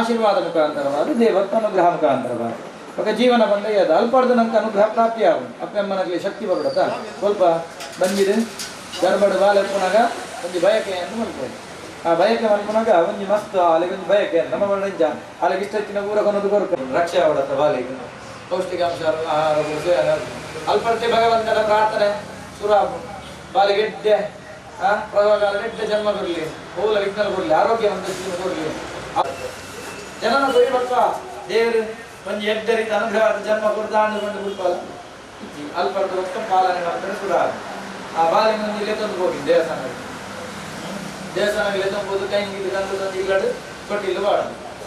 ಆಶೀರ್ವಾದ ಮುಖಾಂತರವಾದ ದೇವತ್ವ ಅನುಗ್ರಹ ಮುಖಾಂತರವಾದ ఒక ಜೀವನ ಬಂದೆ ಅದು. ಅಲ್ಪಾರ್ಧ ನಂಗೆ ಅನುಗ್ರಹ ಪ್ರಾಪ್ತಿ ಆಗು ಅಪ್ಪಮ್ಮನಕ್ಕೆ ಶಕ್ತಿ ಬರುಡತ ಸ್ವಲ್ಪ ಬಂದಿದೆ. ಗರ್ಬಡ ಬಾಲಪ್ಪನಾಗ ಒಂದು ಬಯಕೆ ಅಂತ ಮಲ್ಕೊಳ್ಳಿ ಆ ಬಯಕೆ ಮಲ್ಕೊಂಡಾಗ ಒಂದು ಮಸ್ತ್ ಅಲ್ಲಿಗೆ ಒಂದು ಬಯಕೆ ನಮ್ಮ ಮನಂಜ ಅಲ್ಲಿಗೆ ಇಷ್ಟೊತ್ತಿನ ಊರ ಕೊನದು ಬರುತ್ತೆ? ರಕ್ಷೆ ಆವಡತ್ತ ಬಾಲಿಗೆ. ಪೌಷ್ಟಿಕಾಂಶ ಆಹಾರ ಅಲ್ಪರ್ತೆ ಭಗವಂತನ ಪ್ರಾರ್ಥನೆ ಸುರಾಬು ಬಾಲಿಗೆಡ್ಡೆ ಹಾ ಪ್ರಯೋಗಾಲ ಗೆಡ್ಡೆ ಜನ್ಮ ಬರಲಿ ಮೂಲ ವಿಘ್ನ ಬರಲಿ ಆರೋಗ್ಯವಂತ ಕೊರಲಿ ಜನನ ದೊರೆಯುವ ದೇವರು ಒಂದು ಎಡ್ಡರಿಂದ ಅನುಗ್ರಹದ ಜನ್ಮ ಕುರ್ದಾಂಡುಕೊಂಡು ಬಿಡ್ಬಲ್ಲ ಅಲ್ಪರ್ದು ಒಕ್ಕ ಪಾಲನೆ ಮಾಡ್ತಾರೆ ಸುರ ಆ ಬಾಲಿನ ಇಲ್ಲೇ ತಂದು ಹೋಗಿ ದೇವಸ್ಥಾನಕ್ಕೆ. ದೇವಸ್ಥಾನಕ್ಕೆ ತಂಬೋದು ಕೈ ನೀರು ತಂದು ತಂದು ಇಲ್ಲಡು ತೊಟ್ಟಿಲು ಬಾಡ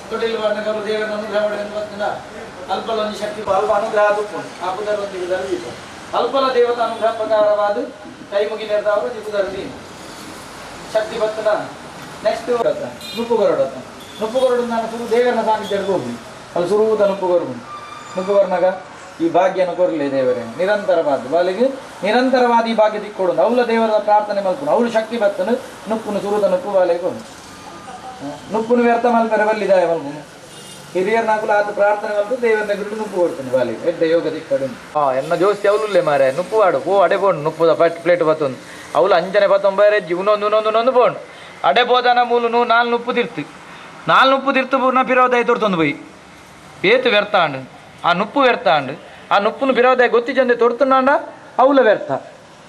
ತೊಟ್ಟಿಲು ಬಾಡಿನಾಗ ಅವರು ದೇವರ ಅನುಗ್ರಹ ಮಾಡಿ ಬರ್ತಿನ ಅಲ್ಪಲ ಒಂದು ಶಕ್ತಿ ಅಲ್ಪ ಅನುಗ್ರಹ ತುಪ್ಪುಂಡು ಆ ಪುದರ್ ಒಂದು ಇದರ ದೀಪ ಅಲ್ಪಲ ದೇವತ ಅನುಗ್ರಹ ಪ್ರಕಾರವಾದ ಕೈ ಮುಗಿ ನೆರೆದವರು ನೀನು ಶಕ್ತಿ ಬರ್ತದ. ನೆಕ್ಸ್ಟ್ ನುಪ್ಪು ಗರುಡತ್ತ ನುಪ್ಪು ಗರುಡು ನಾನು ಸುರು ದೇವರನ ಸಾನ್ನಿಧ್ಯಕ್ಕೆ ಹೋಗಿ. ಅಲ್ಲಿ ಸುರುವುದ ನುಪ್ಪುಗರುಡು. ನುಪ್ಪುಗರ್ನಾಗ ನುಪ್ಪು ಗರುನಾಗ ಈ ಭಾಗ್ಯನ ಕೊರಲಿ ದೇವರೇ ನಿರಂತರವಾದ ಬಾಲಿಗೆ, ನಿರಂತರವಾದ ಈ ಭಾಗ್ಯ ತಿಕ್ಕೊಡು ಅವಳ ದೇವರ ಪ್ರಾರ್ಥನೆ ಮಲ್ಕೊಂಡು, ಅವಳು ಶಕ್ತಿ ಬತ್ತನು, ನುಪ್ಪುನು ಸುರುದ ನುಪ್ಪು ಬಾಲೆಗೆ ನುಪ್ಪುನು ವ್ಯರ್ಥ ಮಲ್ಪರೆ ಬಲ್ಲಿದಾಯ ಮಲ್ಪುನು. ಹಿರಿಯರ್ ನಾకుಲ ಆತ ಪ್ರಾರ್ಥನೆ ಮಲ್ಪು ದೇವರ ಗುರುಡು ನುಪ್ಪು ಕೊಡ್ತಾನೆ ಬಾಲಿ ಎಡ್ಡ ಯೋಗ ದಿಕ್ಕಡು ಹಾ ಎನ್ನ ಜೋಸ್ತಿ ಅವಲುಲ್ಲೇ ಮಾರೆ ನುಪ್ಪು ಆಡು. ಓ ಅಡೆ ಬೋಂಡು ನುಪ್ಪುದ ಪ್ಲೇಟ್ ಬತ್ತೊಂದು ಅವಳು ಅಂಜನೆ ಬತ್ತೊಂಬರೆ, ಜೀವನೊಂದು, ಇನ್ನೊಂದು ಇನ್ನೊಂದು ಬೋಂಡು ಅಡೆ ಬೋದನ ಮೂಲು ನೂ ನಾಲ್ ನುಪ್ಪು നാല് മുപ്പ് തിരുത്തു പൂർണ്ണ പിരോധായി ತೋರ್ತೊಂದು ಬೈ ಏತು ವ್ಯರ್ಥ ಅಂಡ್ ಆ ನುಪ್ಪು ವ್ಯರ್ಥ ಅಂಡ್ ಆ ನುಪ್ಪುನು ಪಿರೋಧಾಯ ಗೊತ್ತಿಜಂದೆ ತೊಡ್ತುಂಡಾಂಡ ಅವುಲ ವ್ಯರ್ಥ.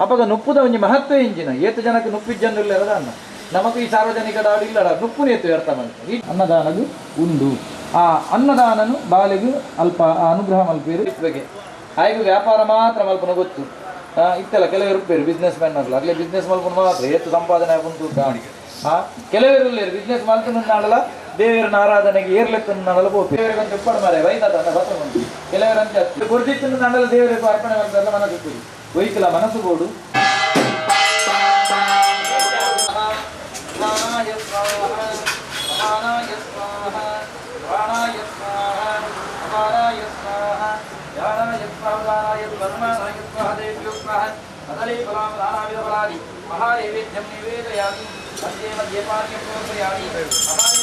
ಅಪ್ಪಗ ನುಪ್ಪುದ ಒಂಜಿ ಮಹತ್ವ ಇಂಜಿನ. ಏತು ಜನಕ್ಕೆ ನುಪ್ಪಿಜ್ಜಂದಿಲ್ಲ ಅನ್ನ? ನಮಗೂ ಈ ಸಾರ್ವಜನಿಕ ದಾಡು ಇಲ್ಲ ನುಪ್ಪುನು ಏತು ವ್ಯರ್ಥ ಮಾಡ್ತಾರೆ ಅನ್ನದಾನದು ಉಂಡು. ಆ ಅನ್ನದಾನನು ಬಾಲೆಗೂ ಅಲ್ಪ ಅನುಗ್ರಹ ಮಲ್ಪೇರು. ಬಗ್ಗೆ ಆಯ್ಕೆ ವ್ಯಾಪಾರ ಮಾತ್ರ ಮಲ್ಪನ ಗೊತ್ತು. ಇತ್ತಲ್ಲ ಕೆಲವರು ಇರ್ಪೇರು ಬಿಸ್ನೆಸ್ ಮ್ಯಾನ್ ಆಗಲ್ಲ ಆಗಲೇ ಬಿಸ್ನೆಸ್ ಮಲ್ಪನ ಮಾತ್ರ. ಏತು ಸಂಪಾದನೆ ಆಗುಂಟು ಗಾಡಿ ಹಾಂ ಕೆಲವರು ಇರ್ಲೇರು ಬಿಸ್ನೆಸ್ ಮಲ್ಪನ ನಾಡಲ್ಲ. ದೇವರ ಆರಾಧನೆಗೆ ಏರ್ಲೆತ್ತ ನಾಡಲ್ಲ ಹೋಗ್ತು ದೇವರಿಗಂತ ಉಪ್ಪಡ ಮಾರೆ ವೈದಾದ ಬತ್ತ ಬಂತು ಕೆಲವರಂತೆ ಗುರುಜಿತ್ತಿನ ನಾಡಲ್ಲ ದೇವರಿಗೆ ಅರ್ಪಣೆ ಮಾಡ್ತಾರಲ್ಲ ಮನಸ್ಸು ವೈಕಲ ಮನಸ್ಸು ಬೋಡು ಪ್ರಾಣಾಯ ಸ್ವಾಹ ಸಮಾನಾಯ ಸ್ವಾಹ ಪ್ರಾಣಾಯ ಸ್ವಾಹ ಅಪಾರಾಯ ಸ್ವಾಹ ಧ್ಯಾನಾಯ ಸ್ವಾಹ ದಾನಾಯ ಧರ್ಮಾನಾಯ ಸ್ವಾಹ ದೇವ್ಯೋ ಸ್ವಾಹ ಅದಲೇ ಫಲಾಂ ನಾನಾವಿಧ ಫಲಾನಿ ಮಹಾನೈವೇದ್ಯಂ ನಿವೇದಯಾಮಿ ಮಧ್ಯೆ ಮಧ್ಯೆ ಪಾರ್ಶ್ವ ಸಮರ್ಪಯಾಮಿ ಮಹಾನೈವೇದ್ಯಂ ಸಂಗೀತೆ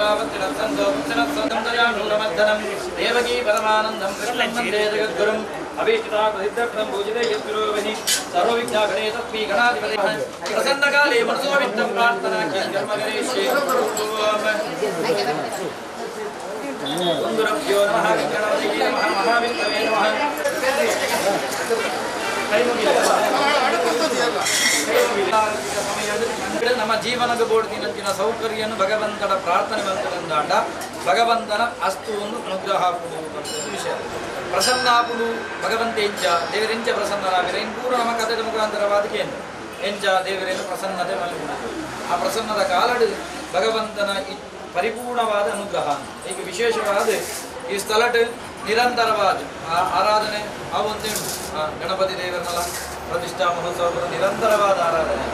శ్రావస్తిరత్సం గోపిత్సరత్సం దంతజానునమర్ధనం దేవకీ పరమానందం కృష్ణం వందే జగద్గురుం అవేష్టితా ప్రసిద్ధం భోజితే యద్గురోవని సర్వవిఘ్నాగణే తత్మీ గణాధిపతి ప్రసన్నకాలే మనసో విత్తం ప్రార్థనా కర్మగణేశ్వే సుందరభ్యో ನಮ್ಮ ಜೀವನದ ಬೋಡ್ತಿನಂಚಿನ ಸೌಕರ್ಯನು ಭಗವಂತನ ಪ್ರಾರ್ಥನೆ ಬಂತಂದಾಂಡ ಭಗವಂತನ ಅಸ್ತುವನ್ನು ಅನುಗ್ರಹ ವಿಷಯ. ಪ್ರಸನ್ನಾಪುಡು ಭಗವಂತ ಎಂಚ. ದೇವರೆಂಚ ಪ್ರಸನ್ನರಾಗಿದೆ ಇನ್ನು ಪೂರ್ವ ನಮ್ಮ ಕಥೆದ ಏನು? ಎಂಚ ದೇವರೇನು ಪ್ರಸನ್ನತೆ ಮಲ್ಗುಣ ಆ ಪ್ರಸನ್ನದ ಕಾಲಡು ಭಗವಂತನ ಪರಿಪೂರ್ಣವಾದ ಅನುಗ್ರಹ ಈಗ ವಿಶೇಷವಾದ ಈ ಸ್ಥಳಟ್ ನಿರಂತರವಾದ ಆರಾಧನೆ ಆ ಒಂದು ಗಣಪತಿ ದೇವರನ್ನೆಲ್ಲ. ಪ್ರತಿಷ್ಠಾ ಮಹೋತ್ಸವದ ನಿರಂತರವಾದ ಆರಾಧನೆ.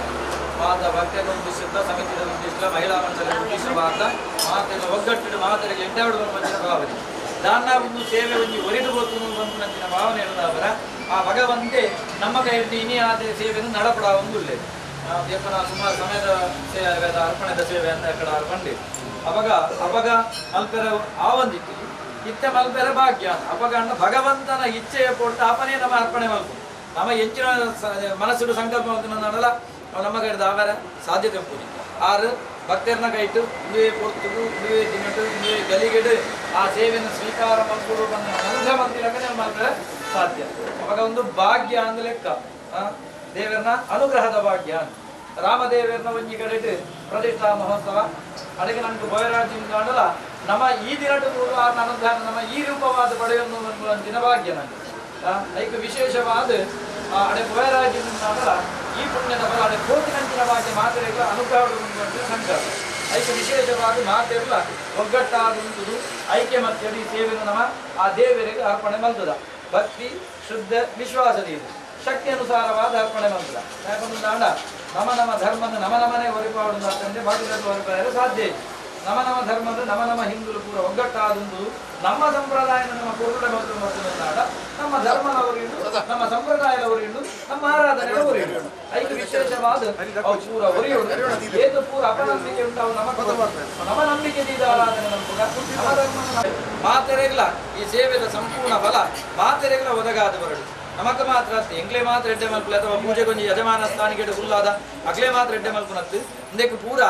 ಮಾತ ಭಕ್ತಿಯನ್ನು ಉದ್ದೇಶಿಸಿದ ಸಮಿತಿಯ ಮಹಿಳಾ ಮಂಡಳಿ ಉದ್ದೇಶವಾದ ಮಾತಿನ ಒಗ್ಗಟ್ಟಿನ ಮಾತರಿಗೆ ಎಂಟಾಡುವ ಮಂಚಿನ ಭಾವನೆ. ದಾನ ಒಂದು, ಸೇವೆ ಒಂದು, ಒರಿದು ಹೋತು ಬಂತು ನಂಚಿನ ಭಾವನೆ ಇರುದವರ ಆ ಭಗವಂತೆ ನಮ್ಮ ಕೈಯಲ್ಲಿ ಇನಿ ಆದ ಸೇವೆಯನ್ನು ನಡಪಡ ಒಂದು ದೇವನ ಸುಮಾರು ಸಮಯದ ಸೇವೆ ಅರ್ಪಣೆದ ಸೇವೆ ಅಂತ ಕಡೆ ಅರ್ಪಣೆ ಅವಾಗ ಅವಾಗ ಮಲ್ಪೆರ ಆವಂದಿತ್ತು ಇತ್ತೆ ಮಲ್ಪೆರ ಭಾಗ್ಯ. ಅಣ್ಣ ಭಗವಂತನ ಇಚ್ಛೆಯ ಕೊಟ್ಟು ಅಪನೇ ನಮ್ಮ ಅರ್ಪಣೆ ಮಲ್ಪು ನಮ್ಮ ಹೆಚ್ಚಿನ ಮನಸ್ಸಿಡು ಸಂಕಲ್ಪ ನಡಲ ನಮ್ಮ ಕಡೆ ಆವರ ಸಾಧ್ಯತೆ ಪೂರಿ ಆರು ಭಕ್ತರನ್ನ ಕೈಟು ಇಂದುವೆ ಪೊರ್ತುಗು ಇಂದುವೆ ದಿನಟು ಇಂದುವೆ ಗಲಿಗೆಡು ಆ ಸೇವೆಯನ್ನು ಸ್ವೀಕಾರ ಮಾಡ್ಕೊಂಡು ಬಂದ ಅನುಗ್ರಹ ಮಂದಿರಕ್ಕೆ ಮಾತ್ರ ಸಾಧ್ಯ. ಅವಾಗ ಒಂದು ಭಾಗ್ಯ ಅಂದ ಲೆಕ್ಕ. ಆ, ದೇವರನ್ನ ಅನುಗ್ರಹದ ಭಾಗ್ಯ. ರಾಮದೇವರನ್ನ ಒಂಜಿ ಕಡೆ ಪ್ರತಿಷ್ಠಾ ಮಹೋತ್ಸವ. ಅದಕ್ಕೆ ನಮ್ಗೆ ಕಾಣಲ್ಲ ನಮ್ಮ ಈ ದಿನಟು ಪೂರ್ವ ಅನುಗ್ರಹ ನಮ್ಮ ಈ ರೂಪವಾದ ಪಡೆಯನ್ನು ದಿನಭಾಗ್ಯ ನನಗೆ ಅದಕ್ಕೆ ವಿಶೇಷವಾದ ಅಡೆ ಕಾಣಲ್ಲ ಈ ಪುಣ್ಯದ ಬಲ ಅಡೆ ಕೋಟಿನಂಚಿನ ಭಾಗ್ಯ ಮಾತೆರೆಗಳ ಅನುಗ್ರಹ ಸಂಕಲ್ಪ ಅದಕ್ಕೆ ವಿಶೇಷವಾಗಿ ಮಾತೆಲ್ಲ ಒಗ್ಗಟ್ಟಾದಂಥದ್ದು ಐಕ್ಯ ಮತ್ತೆ ಈ ಸೇವೆಯನ್ನು ನಮ್ಮ ಆ ದೇವರಿಗೆ ಅರ್ಪಣೆ ಮಂತದ ಭಕ್ತಿ, ಶುದ್ಧ, ವಿಶ್ವಾಸದಿಂದ. ಶಕ್ತಿ ಅನುಸಾರವಾದ ಅರ್ಪಣೆ ಮಂತದ ಯಾಕಂದ್ರೆ ನಮ್ಮ ನಮ ನಮ್ಮ ಧರ್ಮದ ನಮ, ನಮನೆ ಒರಿಪಾಡು ಅಂತಂದ್ರೆ ಬಾಕಿದಲ್ಲಿ ಒರಿಪಾಡಲು ಸಾಧ್ಯ ಇಲ್ಲ. ನಮ ನಮ ಧರ್ಮದ ನಮ ನಮ ಹಿಂದೂ ಪೂರ ಒಗ್ಗಟ್ಟಾದಂದು ನಮ್ಮ ಸಂಪ್ರದಾಯದ ನಮ್ಮ ಪೂರ್ಣ ಮತ್ತು ಮತ್ತು ನಾಡ ನಮ್ಮ ಧರ್ಮದವರಿಗೂ ನಮ್ಮ ಸಂಪ್ರದಾಯದವರಿಗೂ ನಮ್ಮ ಆರಾಧನೆಯವರಿಗೂ ಐದು ವಿಶೇಷವಾದ ಪೂರ ಒರಿಯುವುದು. ಪೂರ ಅಪನಂಬಿಕೆ ಉಂಟಾವು ನಮ್ಮ ನಮ್ಮ ನಂಬಿಕೆ ನೀಡ ಆರಾಧನೆ ನಮ್ಮ ಧರ್ಮ ಮಾತೆರೆಗ್ಲ ಈ ಸೇವೆದ ಸಂಪೂರ್ಣ ಫಲ ಮಾತೆರೆಗ್ಲ ಒದಗಾದವರು. ಬರಡು ನಮಕ್ ಮಾತ್ರ ಅತ್ತೆ ಎಂಗ್ಲೆ ಮಾತ್ರ ಎಡ್ಡೆ ಮಲ್ಪುಲೆ. ಅಥವಾ ಪೂಜೆ ಕೊಂಚ ಯಜಮಾನ ಸ್ಥಾನಿಗೆ ಹುಲ್ಲಾದ ಅಗ್ಲೆ ಮಾತ್ರ ಎಡ್ಡೆ ಮಲ್ಪುನತ್ತು ಇಂದಕ್ಕೆ ಪೂರ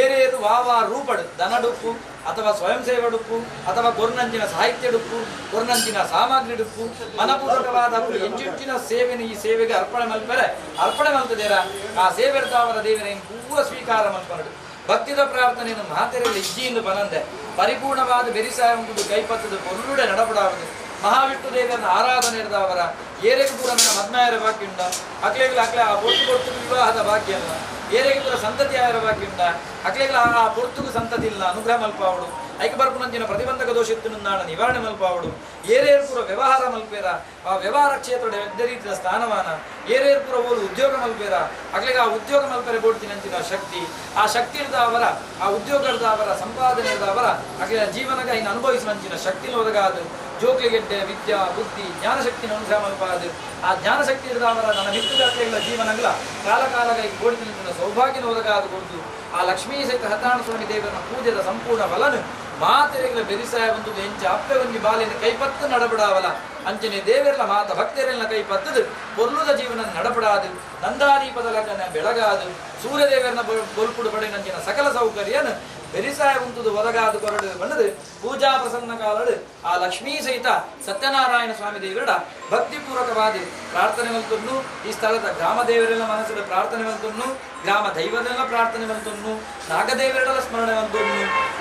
ಏರೇದು ವಾವಾ ರೂಪಡು. ದನಡುಪ್ಪು ಅಥವಾ ಸ್ವಯಂ ಸೇವಡುಪ್ಪು ಅಥವಾ ಕೊರ್ನಂಚಿನ ಸಾಹಿತ್ಯ ಡುಪ್ಪು ಕೊರ್ನಂಚಿನ ಸಾಮಗ್ರಿ ಡುಪ್ಪು ಮನಪೂರ್ವಕವಾದ ಹೆಂಚುಚ್ಚಿನ ಸೇವೆನ ಈ ಸೇವೆಗೆ ಅರ್ಪಣೆ ಮಲ್ಪರೆ. ಅರ್ಪಣೆ ಮಲ್ತದೇರ ಆ ಸೇವೆ ತಾವರ ದೇವನ ಪೂರ ಸ್ವೀಕಾರ ಮಲ್ಪನಡು. ಭಕ್ತಿದ ಪ್ರಾರ್ಥನೆಯನ್ನು ಮಾತೆರೆಯಲ್ಲಿ ಇಜ್ಜಿಯಿಂದ ಬನಂದೆ. ಪರಿಪೂರ್ಣವಾದ ಬೆರಿಸಾಯ ಉಂಟು ಕೈಪತ್ತದ ಪೊರುಡೆ ನಡಪಡಾವುದು. ಮಹಾವಿಷ್ಣು ದೇವರನ್ನ ಆರಾಧನೆ ಇರದವರ ಏರೆಗೆ ಪೂರ ನನ್ನ ಮದ್ನಾಯರ ಬಾಕಿ ಉಂಡ ಅಕ್ಲೆಗಳ ಅಕ್ಲೆ ಆ ಪೊರ್ತು ಪೊರ್ತುಗು ವಿವಾಹದ ಭಾಗ್ಯ ಅಲ್ಲ ಏರೆಗೆ ಪೂರ ಸಂತತಿ ಆಯರ ಭಾಗ್ಯ ಉಂಡ ಅಕ್ಲೆಗಳ ಆ ಪೊರ್ತುಗು ಸಂತತಿ ಇಲ್ಲ, ಅನುಗ್ರಹ ಮಲ್ಪಾವಡು ಐಕ ಬರ್ಪುನಂಜಿನ ಪ್ರತಿಬಂಧಕ ದೋಷಿತ್ತು ನಾಡ ನಿವಾರಣೆ ಮಲ್ಪಾವಡು ಏರೇರ್ ಪೂರ ವ್ಯವಹಾರ ಮಲ್ಪೇರ. ಆ ವ್ಯವಹಾರ ಕ್ಷೇತ್ರದ ರೀತಿಯ ಸ್ಥಾನಮಾನ. ಏರೇರ್ಪುರ ಓದು ಉದ್ಯೋಗ ಮಲ್ಪೇರ. ಅಗ್ಲಿಗೆ ಆ ಉದ್ಯೋಗ ಮಲ್ಪರೆ ಬೋಡ್ತಿನಂತಿನ ಶಕ್ತಿ. ಆ ಶಕ್ತಿ ಇರ್ದ ಅವರ, ಆ ಉದ್ಯೋಗ ಇರ್ದ ಅವರ, ಸಂಪಾದನೆ ಇರ್ದ ಅವರ ಅಕ್ಲೆಯ ಜೀವನಗ ಇನ್ನು ಅನುಭವಿಸಿನಂಚಿನ ಶಕ್ತಿ ಒದಗಾದ ಜೋಕ್ಲಿಗೆಡ್ಡೆ ವಿದ್ಯಾ, ಬುದ್ಧಿ ಜ್ಞಾನಶಕ್ತಿನ ಅನುಗ್ರಹ ಮಲ್ಪಾದ ಆ ಜ್ಞಾನಶಕ್ತಿ ಇರ್ದ ಅವರ, ನನ್ನ ಮಿತ್ರಗಳ ಜೀವನಗಳ ಕಾಲ ಕಾಲಗ ಗೋಡಿನ ಸೌಭಾಗ್ಯನ ಒದಗಾದ ಕೊಡ್ದು ಆ ಲಕ್ಷ್ಮೀ ಸಹಿತ ಹತಾಣ ಸ್ವಾಮಿ ದೇವರನ್ನ ಪೂಜೆದ ಸಂಪೂರ್ಣ ಫಲನು ಮಾತೆರೆಗಳ ಬೆರಿಸಾಯ ಬಂದು ಎಂಚ ಅಪ್ಪೆ ಒಂದು ಬಾಲಿನ ಕೈಪತ್ತು ನಡಬಡಾವಲ. ಅಂಚನೆ ದೇವೆರ್ಲ ಮಾತ ಭಕ್ತರೆಲ್ಲ ಕೈಪತ್ತದು. ಪೊರ್ಲುದ ಜೀವನ ನಡಪಡಾದು ನಂದಾದೀಪದ ಲಗ್ನ ಬೆಳಗಾದು. ಸೂರ್ಯದೇವರನ್ನ ಬೊಲ್ಪುಡು ಪಡೆನಂಚಿನ ಸಕಲ ಸೌಕರ್ಯನ ಬೆರಿಸಾಯ ಉಂಟುದು ಒದಗಾದ ಕೊರಡು ಬಂದದು ಪೂಜಾ ಪ್ರಸನ್ನ ಕಾಲಡು, ಆ ಲಕ್ಷ್ಮೀ ಸಹಿತ ಸತ್ಯನಾರಾಯಣ ಸ್ವಾಮಿ ದೇವರಡ ಭಕ್ತಿಪೂರ್ವಕವಾದ ಪ್ರಾರ್ಥನೆ ಮಲ್ತನ್ನು ಈ ಸ್ಥಳದ ಗ್ರಾಮ ದೇವರೆಲ್ಲ ಮನಸ್ಸಿನ ಪ್ರಾರ್ಥನೆ ಮಲ್ತನ್ನು ಗ್ರಾಮ ದೈವದೆಲ್ಲ ಪ್ರಾರ್ಥನೆ ಮಲ್ತನ್ನು ನಾಗದೇವರೆಲ್ಲ ಸ್ಮರಣೆ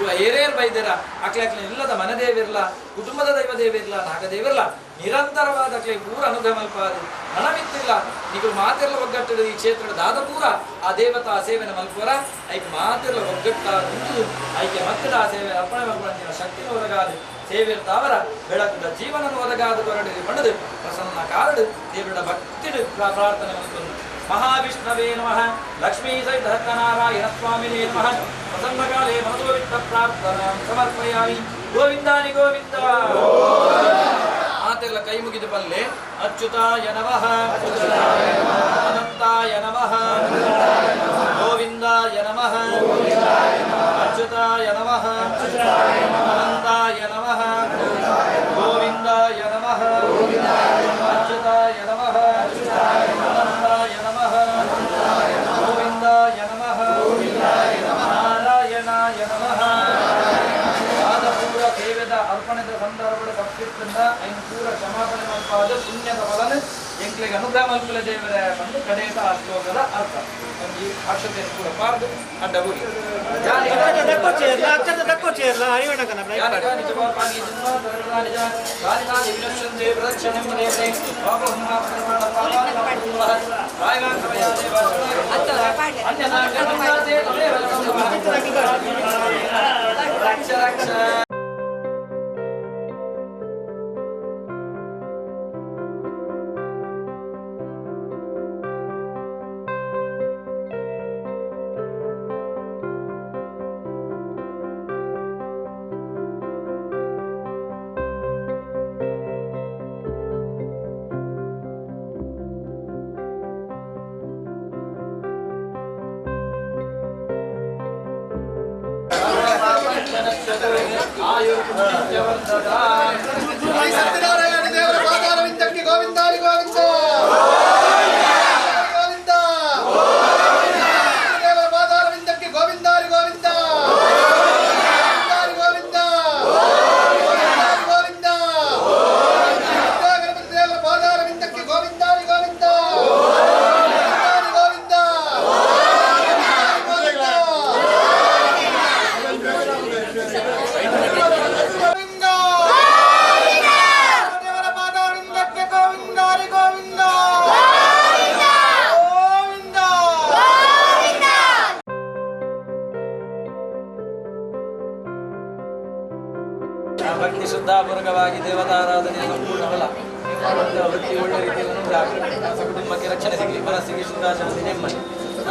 ಇವ ಏರೇರ್ ಬೈದರ ಅಕ್ಲೆ ಅಕ್ಲೆ ಇಲ್ಲದ ಮನೆ ಕುಟುಂಬದ ದೈವ ದೇವಿರಲ್ಲ, ನಾಗದೇವಿರಲ್ಲ ನಿರಂತರವಾದ ಅಕ್ಲೆ ಪೂರ ಅನುಗಮಲ್ಪಾದ ಮಲ್ಪಾದು ಮನವಿತ್ತಿಲ್ಲ ನೀವು ಮಾತೆಲ್ಲ ಒಗ್ಗಟ್ಟು ಈ ಕ್ಷೇತ್ರದ ದಾದ ಪೂರ ಆ ದೇವತಾ ಸೇವೆನ ಮಲ್ಪುರ ಐಕ್ ಮಾತೆಲ್ಲ ಒಗ್ಗಟ್ಟಾದ ಉಂಟು ಐಕೆ ಮತ್ತೆ ಆ ಸೇವೆ ಅರ್ಪಣೆ ಮಲ್ಪಂಚಿನ ಶಕ್ತಿನ ಒದಗಾದು ಸೇವೆ ತಾವರ ಬೆಳಕುದ ಜೀವನ ಒದಗಾದ ಕೊರಡು ಪಣದು ಪ್ರಸನ್ನ ಕಾರಡು ದೇವರ ಭಕ್ತಿಡು ಪ್ರಾ- ಪ್ರಾರ್ಥನೆ ಮಲ್ಕೊಂಡು ಮಹಾವಿಷ್ಣವೇ ನಮಃ ಲಕ್ಷ್ಮೀ ಸಹಿತ ನಾರಾಯಣ ಸ್ವಾಮಿನೇ ನಮಃ ಪ್ರಸನ್ನಕಾಲೇ ಮನೋವಿತ್ತ ಪ್ರಾರ್ಥನಾ ಸಮರ್ಪಯಾಮಿ ಗೋವಿಂದಾನಿ ಗೋವಿಂದ ಮಾತೆಲ್ಲ ಕೈ ಮುಗಿದು ಬಲ್ಲೆ ಅಚ್ಯುತಾಯ ನಮಃ. ಅನಂತಾಯ ನಮಃ. ಪಾದ ಶೂನ್ಯದ ಫಲನ ಎಂಕ್ಲೆಗೆ ಅನುಗ್ರಾಮಲ್ಕುಲ ದೇವರ ಬಂದು ಕಡೆಯ ಶ್ಲೋಕದ ಅರ್ಥ ನಮ್ಗೆ ಅಕ್ಷತೆಯನ್ನು ಕೂಡ ಬಾರದು ಅಡ್ಡ ಗುರಿ 아, 여기 좀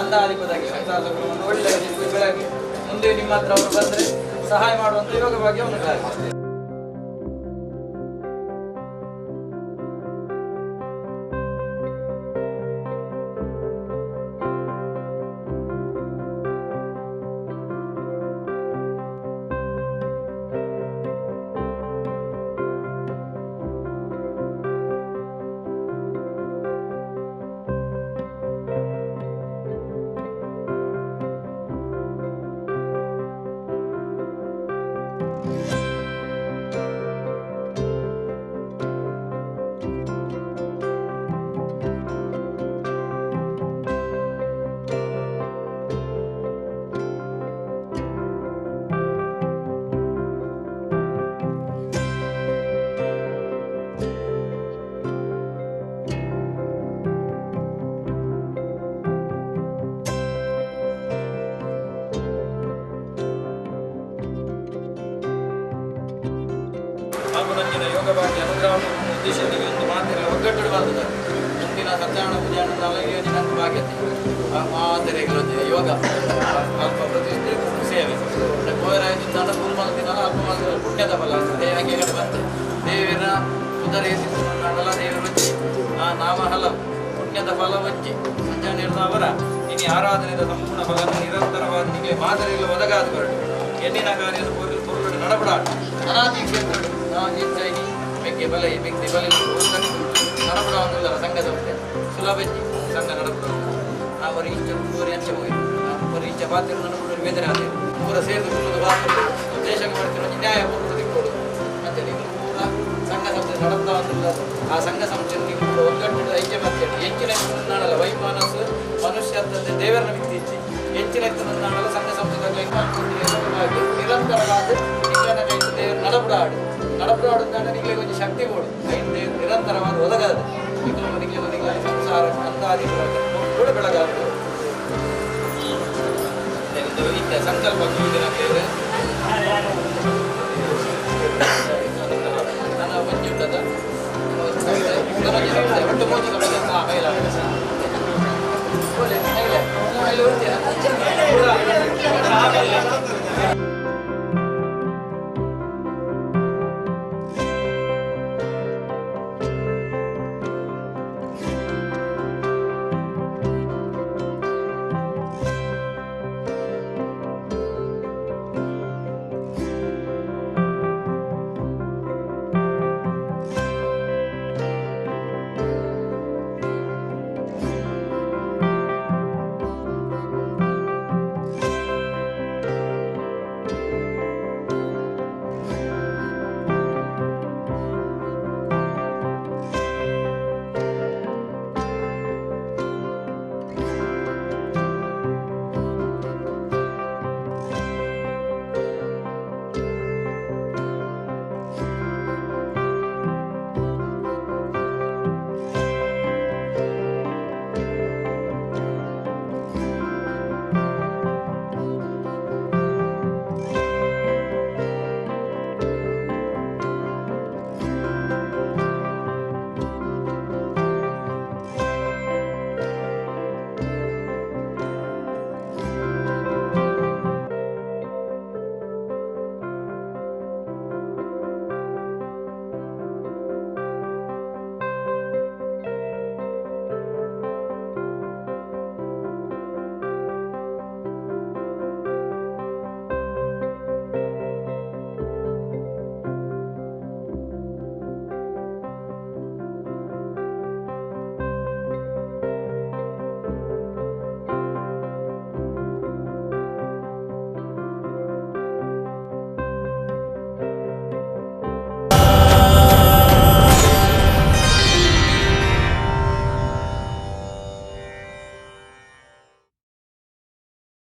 ನಂದಾಧಿಪದಾಗಿ ಸಂತಾಸಗಳನ್ನು ಒಳ್ಳೆ ರೀತಿಯಲ್ಲಿ ಮುಂದೆ ನಿಮ್ಮ ಹತ್ರ ಅವರು ಬಂದರೆ ಸಹಾಯ ಮಾಡುವಂತ ಯೋಗವಾಗಿ ಅವನು ಉಂಟಾಗಲಿ ನಂಜಿನ ಅನುಗ್ರಹವನ್ನು ಅನುಗ್ರಹ ಉದ್ದೇಶದಲ್ಲಿ ಒಂದು ಮಾತಿರಲಿ ಒಗ್ಗಟ್ಟಿಡುವಂಥದ್ದು. ಮುಂದಿನ ಸತ್ಯಾಣ ಪೂಜೆಯನ್ನು ಅಲಗಿಯೋಜಿ ನನ್ನ ಭಾಗ್ಯತೆ. ಆ ಮಾತೆರೆಗಳೊಂದಿಗೆ ಯೋಗ, ಅಲ್ಪ ಪ್ರತಿಷ್ಠೆ ಸೇವೆ ಕೋಯರಾಯದಿಂದ ದಿನ ಅಲ್ಪ ಮಾತ್ರ ಪುಣ್ಯದ ಫಲ ದೇವಕ್ಕೆ ಬಂತೆ. ದೇವರ ಉದರೇಸಿಕೊಂಡಲ್ಲ ದೇವರ ಬಚ್ಚಿ, ಆ ನಾಮ ಹಲ ಪುಣ್ಯದ ಫಲ ವಚ್ಚಿ ಇರುವ ಅವರ ಇನಿ ಆರಾಧನೆಯ ಸಂಪೂರ್ಣ ಫಲವನ್ನು ನಿರಂತರವಾದ ನಿಮಗೆ ಮಾದರಿಯಲ್ಲಿ ಒದಗಾದ ಬರಡು ಎಣ್ಣಿನ ಕಾರ್ಯದ ಪೂರ್ವ ನಡಬಡಾಟ ಅನಾದಿ ಕ್ಷೇತ್ರ ನಾ ಹೆಚ್ಚಾಗಿ ಮೆಕ್ಕೆ ಬಲ ವ್ಯಕ್ತಿ ಬಲ ನಡಬಡಾವಲ್ಲ ಸಂಘದ ಮುಂದೆ ಸುಲಭಜ್ಜಿ ಸಂಘ ನಡಬಡ ನಾವು ಇಷ್ಟ ಮೂರು ಅಂಚೆ ಹೋಗಿ. ಅವರು ಇಷ್ಟ ಪಾತ್ರ ನಡಬಡ ವೇದನೆ ಆದ ಮೂರ ಸೇರಿದ ಕುಲದ ಪಾತ್ರ ದೇಶಕ್ಕೆ ಮಾಡ್ತಿರೋ ನ್ಯಾಯ ಪೂರ್ವ ದಿಕ್ಕೋಡು ಮತ್ತೆ ನೀವು ಪೂರ ಸಂಘ ಸಂಸ್ಥೆ ಒಂದಿಲ್ಲ. ಆ ಸಂಘ ಸಂಸ್ಥೆ ನೀವು ಒಗ್ಗಟ್ಟಿನ ಐಕ್ಯ ಮತ್ತೆ ಹೆಚ್ಚಿನ ನಾಡಲ್ಲ ವೈಮಾನಸ್ ಅಂತಂದ್ರೆ ದೇವರ ವ್ಯಕ್ತಿ ಹೆಚ್ಚಿ ಹೆಚ್ಚಿನ ನಾಡಲ್ಲ ಸಂಘ ಹಾಗೆ ನಿರಂತರವಾದ ಕೈತು ದೇವರು ನಡಬುಡಾಡು ನಡಬುಡಾಡು ಅಂತ ನಿಮಗೆ ಕೊಂಚ ಶಕ್ತಿ ಕೊಡು ಕೈ ದೇವರು ನಿರಂತರವಾದ ಒದಗಾದು ನಿಮಗೆ ನಿಮಗೆ ನಿಮಗೆ ಸಂಸಾರ ಅಂತಾದಿ ಕೂಡ ಬೆಳಗಾದು ಇದು ಇತ್ತ ಸಂಕಲ್ಪ ದಿನ ದೇವರು